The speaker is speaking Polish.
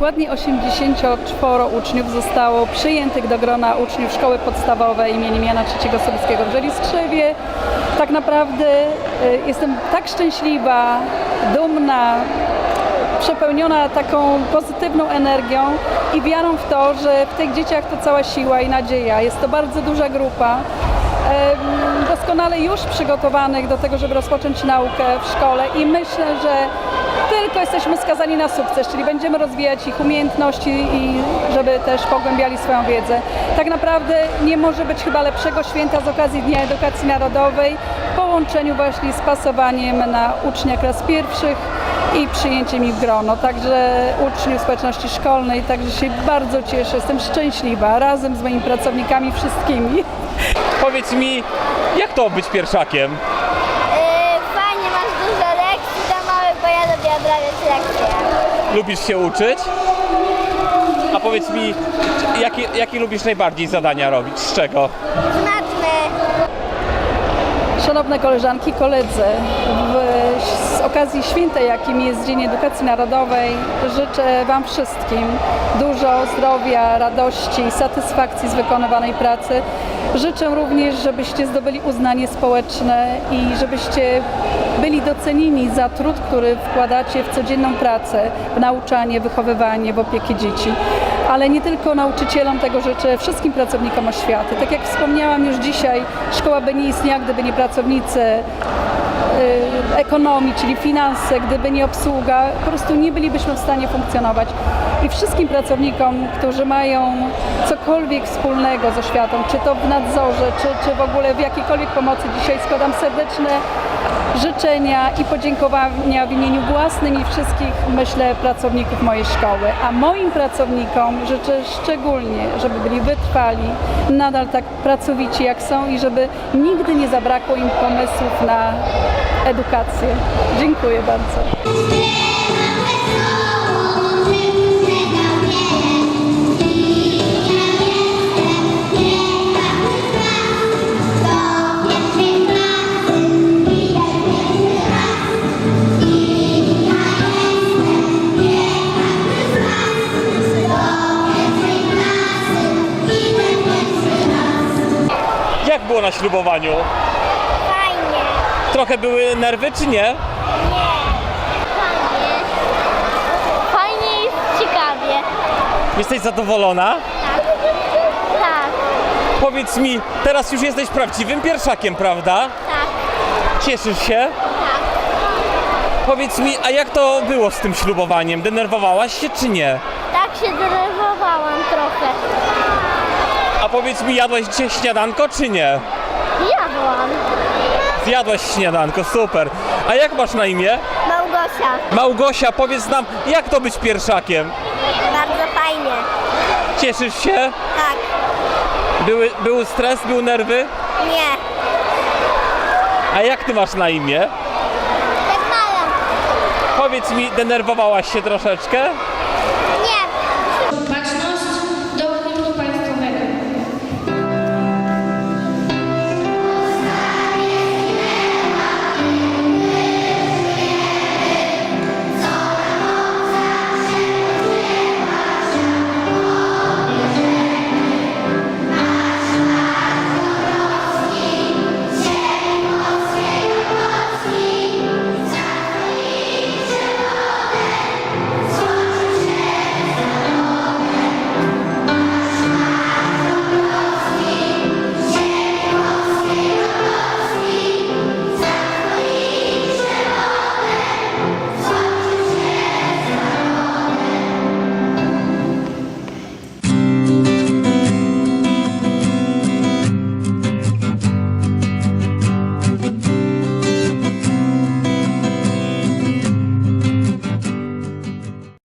Dokładnie 84 uczniów zostało przyjętych do grona uczniów szkoły podstawowej imienia Jana III Sobieskiego w Żelistrzewie. Tak naprawdę y, jestem tak szczęśliwa, dumna, przepełniona taką pozytywną energią i wiarą w to, że w tych dzieciach to cała siła i nadzieja. Jest to bardzo duża grupa. Doskonale już przygotowanych do tego, żeby rozpocząć naukę w szkole i myślę, że tylko jesteśmy skazani na sukces, czyli będziemy rozwijać ich umiejętności i żeby też pogłębiali swoją wiedzę. Tak naprawdę nie może być chyba lepszego święta z okazji Dnia Edukacji Narodowej w połączeniu właśnie z pasowaniem na ucznia klas pierwszych i przyjęciem ich w grono. Także uczniów społeczności szkolnej, także się bardzo cieszę, jestem szczęśliwa razem z moimi pracownikami wszystkimi. Powiedz mi, jak to być pierwszakiem? Lubisz się uczyć? A powiedz mi, jakie, jakie lubisz najbardziej zadania robić? Z czego? Szanowne koleżanki, koledzy, w, z okazji święta, jakim jest Dzień Edukacji Narodowej, życzę Wam wszystkim dużo zdrowia, radości i satysfakcji z wykonywanej pracy. Życzę również, żebyście zdobyli uznanie społeczne i żebyście byli docenieni za trud, który wkładacie w codzienną pracę, w nauczanie, wychowywanie, w opiekę dzieci. Ale nie tylko nauczycielom tego życzę, wszystkim pracownikom oświaty. Tak jak wspomniałam już dzisiaj, szkoła by nie istniała, gdyby nie pracownicy y, ekonomii, czyli finanse, gdyby nie obsługa, po prostu nie bylibyśmy w stanie funkcjonować. I wszystkim pracownikom, którzy mają cokolwiek wspólnego z oświatą, czy to w nadzorze, czy, czy w ogóle w jakiejkolwiek pomocy, dzisiaj składam serdeczne życzenia i podziękowania w imieniu własnym i wszystkich, myślę, pracowników mojej szkoły. A moim pracownikom życzę szczególnie, żeby byli wytrwali, nadal tak pracowici jak są i żeby nigdy nie zabrakło im pomysłów na edukację. Dziękuję bardzo. Jak było na ślubowaniu? Fajnie. Trochę były nerwy, czy nie? Fajnie. Fajnie i ciekawie. Jesteś zadowolona? Tak. Tak. Powiedz mi, teraz już jesteś prawdziwym pierwszakiem, prawda? Tak. Cieszysz się? Tak. Powiedz mi, a jak to było z tym ślubowaniem? Denerwowałaś się, czy nie? Tak się denerwowałam. A powiedz mi, jadłaś dzisiaj śniadanko, czy nie? Jadłam. Zjadłaś śniadanko, super. A jak masz na imię? Małgosia. Małgosia, powiedz nam, jak to być pierwszakiem? Bardzo fajnie. Cieszysz się? Tak. Były, był stres, były nerwy? Nie. A jak ty masz na imię? Mało. Powiedz mi, denerwowałaś się troszeczkę?